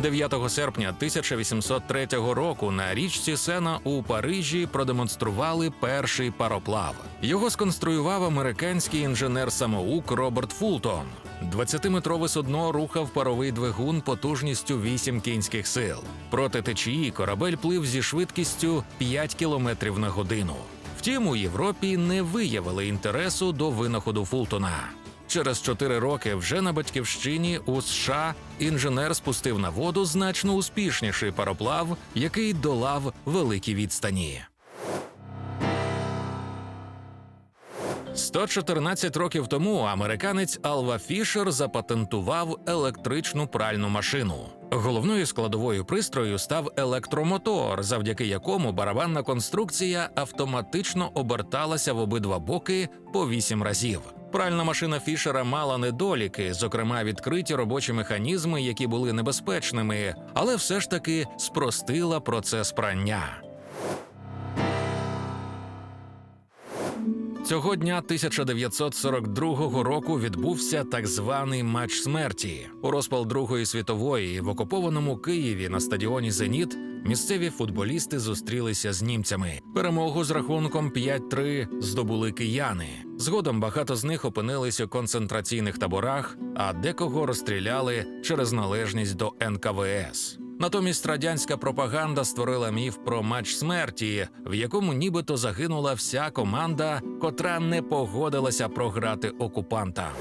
9 серпня 1803 року на річці Сена у Парижі продемонстрували перший пароплав. Його сконструював американський інженер-самоук Роберт Фултон. 20-метрове судно рухав паровий двигун потужністю 8 кінських сил. Проти течії корабель плив зі швидкістю 5 км на годину. Втім, у Європі не виявили інтересу до винаходу Фултона. Через чотири роки вже на батьківщині у США інженер спустив на воду значно успішніший пароплав, який долав великі відстані. 114 років тому американець Алва Фішер запатентував електричну пральну машину. Головною складовою пристрою став електромотор, завдяки якому барабанна конструкція автоматично оберталася в обидва боки по 8 разів. Пральна машина Фішера мала недоліки, зокрема відкриті робочі механізми, які були небезпечними, але все ж таки спростила процес прання. Цього дня 1942 року відбувся так званий матч смерті. У розпал Другої світової в окупованому Києві на стадіоні Зеніт місцеві футболісти зустрілися з німцями. Перемогу з рахунком 5-3 здобули кияни. Згодом багато з них опинились у концентраційних таборах, а декого розстріляли через належність до НКВС. Натомість радянська пропаганда створила міф про матч смерті, в якому нібито загинула вся команда, котра не погодилася програти окупанта.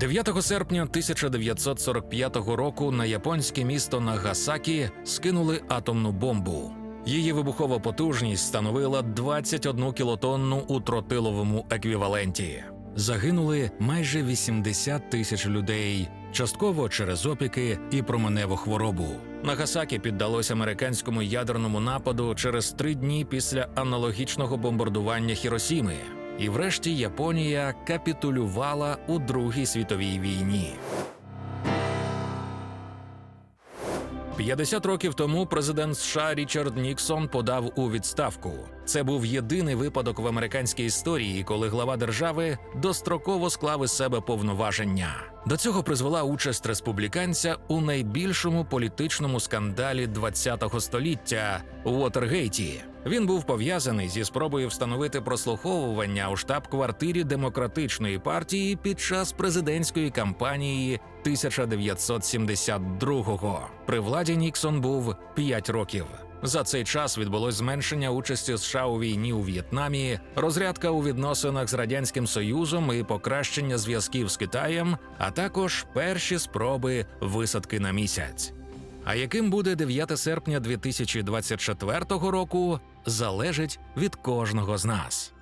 9 серпня 1945 року на японське місто Нагасакі скинули атомну бомбу. Її вибухова потужність становила 21 кілотонну у тротиловому еквіваленті. Загинули майже 80 тисяч людей, частково через опіки і променеву хворобу. Нагасакі піддалось американському ядерному нападу через три дні після аналогічного бомбардування Хіросіми. І врешті Японія капітулювала у Другій світовій війні. 50 років тому президент США Річард Ніксон подав у відставку. Це був єдиний випадок в американській історії, коли глава держави достроково склав із себе повноваження. До цього призвела участь республіканця у найбільшому політичному скандалі ХХ століття Уотергейті. Він був пов'язаний зі спробою встановити прослуховування у штаб-квартирі демократичної партії під час президентської кампанії 1972-го. При владі Ніксон був 5 років. За цей час відбулось зменшення участі США у війні у В'єтнамі, розрядка у відносинах з радянським союзом і покращення зв'язків з Китаєм, а також перші спроби висадки на місяць. А яким буде 9 серпня 2024 року, залежить від кожного з нас.